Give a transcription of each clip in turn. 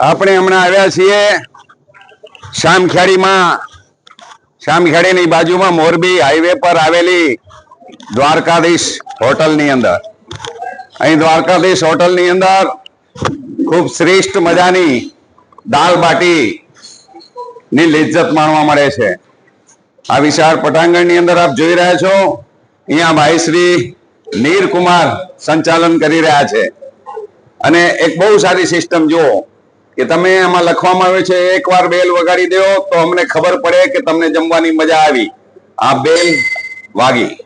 આપણે હમણાં આવ્યા છીએ શામખેડીમાં. શામખેડીની બાજુમાં મોરબી હાઈવે પર આવેલી દ્વારકાધીશ હોટલની અંદર. અહીં દ્વારકાધીશ હોટલની અંદર ખૂબ શ્રેષ્ઠ મજાની દાલ બાટી ની લિજ્જત માણવા મળે છે. આ વિશાળ પટાંગણની અંદર આપ જોઈ રહ્યા છો, અહીંયા ભાઈ શ્રી નીરકુમાર સંચાલન કરી રહ્યા છે. અને એક બહુ સારી સિસ્ટમ જુઓ, કે તમે આમાં લખવામાં આવ્યું છે, એકવાર બેલ વગાડી દો તો અમને ખબર પડે કે તમને જમવાની મજા આવી. આ બેલ વાગી.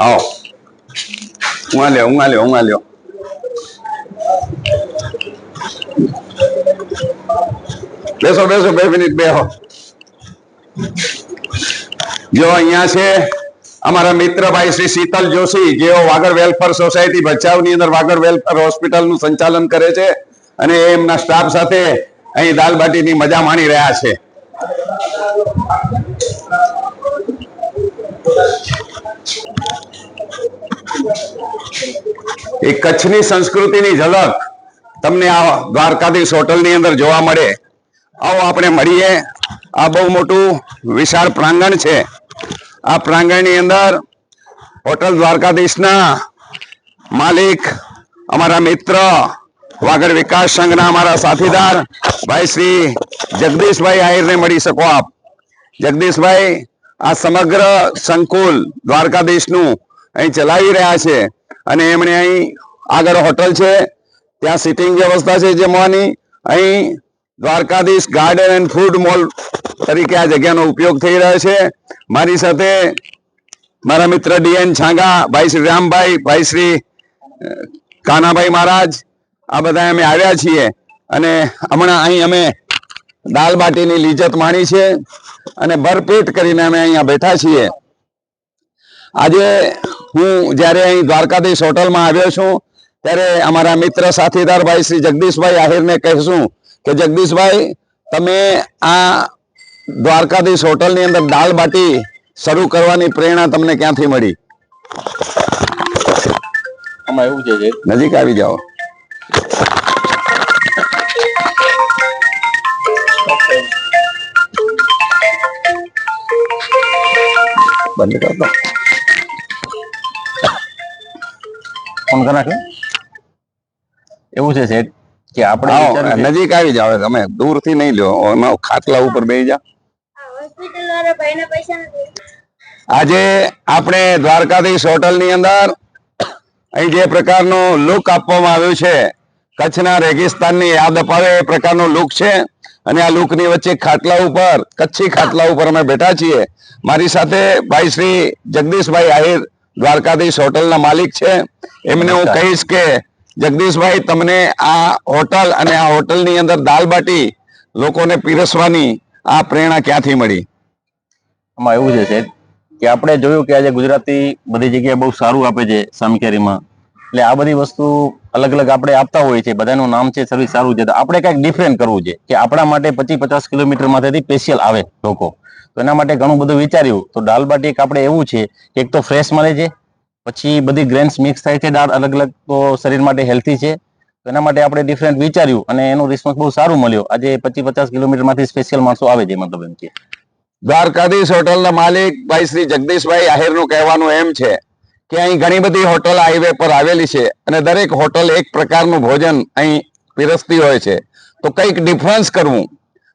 આવો. ઊંઘા લ્યો ઊંઘા લ્યો ઊંઘા લ્યો. બેસો બેસો, બે મિનિટ બેહો. જો અહીંયા છે, અમારા મિત્ર ભાઈ શ્રી શીતલ જોશી, જેઓ વાગડ વેલફેર સોસાયટી ભચાઉની અંદર વાગડ વેલફેર હોસ્પિટલનું સંચાલન કરે છે અને એમના સ્ટાફ સાથે અહીં દાલબાટી બાટીની મજા માણી રહ્યા છે. એ કચ્છની સંસ્કૃતિની ઝલક તમને આ દ્વારકાધીશ હોટલની અંદર જોવા મળે. આવો આપણે મળીએ. આ બહુ મોટું વિશાળ પ્રાંગણ છે. આ પ્રાંગણની અંદર હોટલ દ્વારકાધીશના માલિક, અમારા મિત્ર, વાગડ વિકાસ સંઘના અમારા સાથીદાર, ભાઈ શ્રી જગદીશભાઈ આહિરને મળી શકો આપ. જગદીશભાઈ, આ સમગ્ર સંકુલ દ્વારકાધીશનું અહીં ચલાવી રહ્યા છે અને એમણે અહીં આગળ હોટલ છે. ત્યાં સિટિંગ વ્યવસ્થા છે જમવાની અહીં Dwarkadhish garden and food mall તરીકે આ જગ્યાનો ઉપયોગ થઈ રહ્યો છે. મારી સાથે મારા મિત્ર ડીએન છાંગા, ભાઈ શ્રી રામભાઈ, ભાઈ શ્રી કાનાભાઈ મહારાજ, આ બધા અમે આવ્યા છીએ અને હમણાં અહીં અમે દાલ બાટીની લિજ્જત માણી છે અને ભરપેટ કરીને અમે અહીંયા બેઠા છીએ. આજે હું જ્યારે અહીં દ્વારકાધીશ હોટલમાં આવ્યો છું, ત્યારે અમારા મિત્ર સાથીદાર ભાઈ શ્રી જગદીશભાઈ આહિરને કહીશું કે જગદીશભાઈ તમે આ દ્વારકાધીશ હોટલની અંદર દાળ બાટી શરૂ કરવાની પ્રેરણા તમને ક્યાંથી મળી? આમાં એવું છે નજીક આવી જાઓ. બંધ કરતો ફોન કરી નાખ્યો એવું છે શેઠ કે આપણે નજીક આવી જાવ તમે દૂરથી નહીં લ્યો ખાટલા ઉપર બેસી જાઓ. હોસ્પિટલ વાળા ભાઈને પૈસા નથી આજે આપણે દ્વારકાધીશ હોટલની અંદર અહીં જે પ્રકારનો લુક આપવામાં આવ્યો છે કચ્છના રેગિસ્તાનની યાદ અપાવે એ પ્રકારનો લુક છે. અને આ લુકની વચ્ચે ખાટલા ઉપર કચ્છી ખાટલા ઉપર અમે બેઠા છીએ. મારી સાથે ભાઈ શ્રી જગદીશભાઈ આહિર દ્વારકાધીશ હોટલના માલિક છે. એમને હું કહીશ કે જગદીશભાઈ, તમને આ હોટલ અને આ હોટલની અંદર દાલ બાટી લોકોને પીરસવાની આ પ્રેરણા ક્યાંથી મળી? આમાં એવું છે સાહેબ કે આપણે જોયું કે આજે ગુજરાતી બધી જગ્યાએ બહુ સારું આપે છે સામકેરીમાં. એટલે આ બધી વસ્તુ અલગ અલગ આપણે આપતા હોઈએ છીએ, બધાનું નામ છે સર્વિસ સારું છે. તો આપણે કંઈક ડિફરન્ટ કરવું છે કે આપણા માટે પચીસ પચાસ કિલોમીટરમાંથી સ્પેશિયલ આવે લોકો. તો એના માટે ઘણું બધું વિચાર્યું. તો દાલબાટી એક આપણે એવું છે કે એક તો ફ્રેશ મળે છે પછી બધી ગ્રેન્સ મિક્સ થાય છે, દાળ અલગ અલગ તો શરીર માટે હેલ્ધી છે. એના માટે આપણે ડિફરન્ટ વિચાર્યું અને એનું રિસ્પોન્સ બહુ સારું મળ્યો. આજે પચીસ પચાસ કિલોમીટરમાંથી સ્પેશિયલ માણસો આવે છે, મતલબ એમ કે. દ્વારકાધીશ હોટલના માલિક ભાઈ શ્રી જગદીશભાઈ આહિરનું કહેવાનું એમ છે કે અહીં ઘણી બધી હોટલ હાઈવે પર આવેલી છે અને દરેક હોટલ એક પ્રકારનું ભોજન અહીં પીરસતી હોય છે. તો કંઈક ડિફરન્સ કરવું.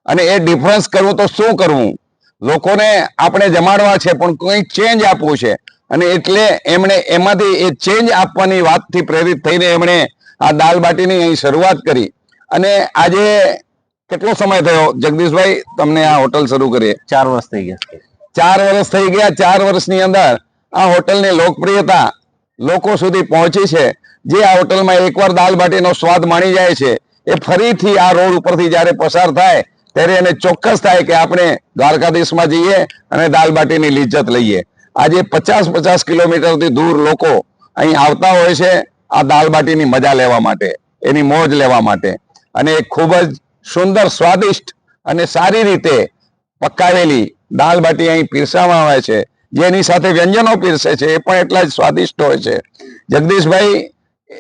અને એ ડિફરન્સ કરવું તો શું કરવું? લોકોને આપણે જમાડવા છે, પણ કંઈક ચેન્જ આપવું છે. અને એટલે એમણે એમાંથી એ ચેન્જ આપવાની વાતથી પ્રેરિત થઈને એમણે આ દાલ બાટીની અહીં શરૂઆત કરી. અને આજે કેટલો સમય થયો? જગદીશભાઈ તમને આ હોટલ શરૂ કરીએ. ચાર વર્ષ થઈ ગયા. ચાર વર્ષ થઈ ગયા ચાર વર્ષની અંદર આ હોટલની લોકપ્રિયતા લોકો સુધી પહોંચી છે. જે આ હોટલમાં એકવાર દાલ બાટીનો સ્વાદ માણી જાય છે એ ફરીથી આ રોડ ઉપરથી જ્યારે પસાર થાય ત્યારે એને ચોક્કસ થાય કે આપણે દ્વારકાધીશમાં જઈએ અને દાલ બાટીની લિજ્જત લઈએ. આજે પચાસ પચાસ કિલોમીટરથી દૂર લોકો અહીં આવતા હોય છે આ દાલબાટીની મજા લેવા માટે, એની મોજ લેવા માટે. અને ખૂબ જ સુંદર, સ્વાદિષ્ટ અને સારી રીતે પકાવેલી દાલબાટી અહીં પીરસવામાં આવે છે. જેની સાથે વ્યંજનો પીરસે છે, એ પણ એટલા જ સ્વાદિષ્ટ હોય છે. જગદીશભાઈ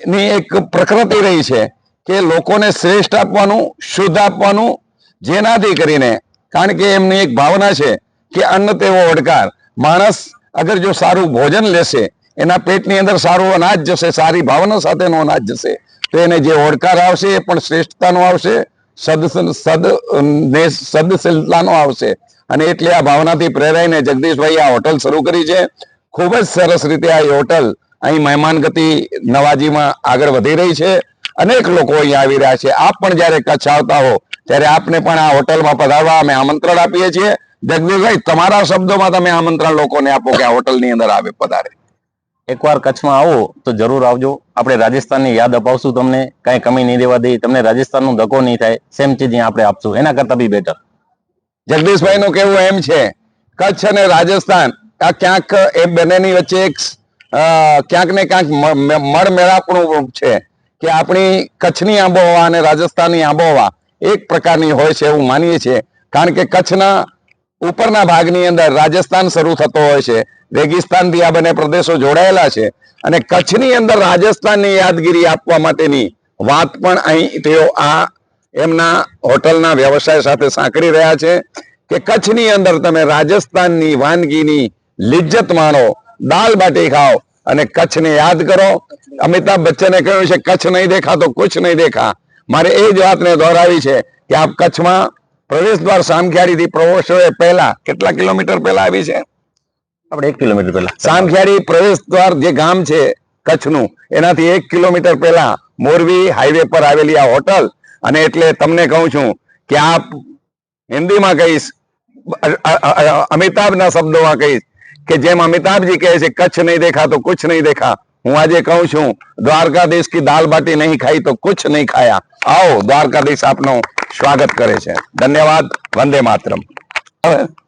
ની એક પ્રકૃતિ રહી છે કે લોકોને શ્રેષ્ઠ આપવાનું, શુદ્ધ આપવાનું, જેનાથી કરીને, કારણ કે એમની એક ભાવના છે કે અન્ન તેવો ઓડકાર. માણસ અગર જો સારું ભોજન લેશે, એના પેટની અંદર સારું અનાજ જશે, સારી ભાવના સાથેનું અનાજ જશે, તો એને જે ઓડકાર આવશે એ પણ શ્રેષ્ઠતાનો આવશે, સદ સદ સદશીલતાનો આવશે. અને એટલે આ ભાવનાથી પ્રેરાઈને જગદીશભાઈ આ હોટલ શરૂ કરી છે. ખૂબ જ સરસ રીતે આ હોટલ અહીં મહેમાન ગતિ નવાજીમાં આગળ વધી રહી છે. અનેક લોકો અહીં આવી રહ્યા છે. આપ પણ જ્યારે કચ્છ આવતા હો, ત્યારે આપને પણ આ હોટલમાં પધારવા અમે આમંત્રણ આપીએ છીએ. જગદીશભાઈ તમારા શબ્દોમાં તમે આમંત્રણ લોકોને આપો કે આ હોટલની અંદર આવે પધારે. એકવાર કચ્છમાં આવો તો જરૂર આવજો. આપણે રાજસ્થાનની યાદ અપાવશું તમને. કાંઈ કમી નહીં રહેવા દઈએ. તમને રાજસ્થાનનું ધક્કો નહીં થાય. સેમ ચીજ આપણે આપશું. એના કરતા બી બેટર જગદીશભાઈ નું કેવું એમ છે કચ્છ અને રાજસ્થાન આ ક્યાંક એ બંનેની વચ્ચે એક ક્યાંક ને ક્યાંક મળમેળાપણું છે કે આપણી કચ્છની આબોહવા અને રાજસ્થાનની આબોહવા એક પ્રકારની હોય છે એવું માનીએ છીએ. કારણ કે કચ્છના ઉપરના ભાગની અંદર રાજસ્થાન શરૂ થતો હોય છે રેગિસ્તાનથી આ બંને પ્રદેશો જોડાયેલા છે અને કચ્છની અંદર રાજસ્થાનની યાદગીરી આપવા માટેની વાત પણ અહીં તેઓ આ એમના હોટલના વ્યવસાય સાથે સાંકળી રહ્યા છે કે કચ્છની અંદર તમે રાજસ્થાનની વાનગીની લિજ્જત માણો, દાલ બાટી ખાઓ અને કચ્છને યાદ કરો. અમિતાભ બચ્ચને કહ્યું છે, કચ્છ નહીં દેખા તો કુછ નહીં દેખા. મારે એ જ વાતને દોહરાવી છે કે આપ કચ્છમાં પ્રવેશ દ્વાર સામખિયાળીથી પ્રવેશો એ પહેલા કેટલા કિલોમીટર પહેલા આવી છે? આપણે એક કિલોમીટર પહેલા. સામખિયાળી પ્રવેશ દ્વાર જે ગામ છે કચ્છનું એનાથી એક કિલોમીટર પહેલા મોરબી હાઈવે પર આવેલી આ હોટલ. અને એટલે તમને કહું છું કે આપ હિન્દીમાં કહીશ અમિતાભના શબ્દોમાં કહીશ કે જેમ અમિતાભજી કહે છે કચ્છ નહીં દેખા તો કુછ નહીં દેખા. હું આજે કહું છું દ્વારકાધીશ કી દાલ બાટી નહીં ખાઈ તો કુછ નહીં ખાયા. આવો દ્વારકાધીશ આપનું સ્વાગત કરે છે. ધન્યવાદ વંદે માતરમ. હવે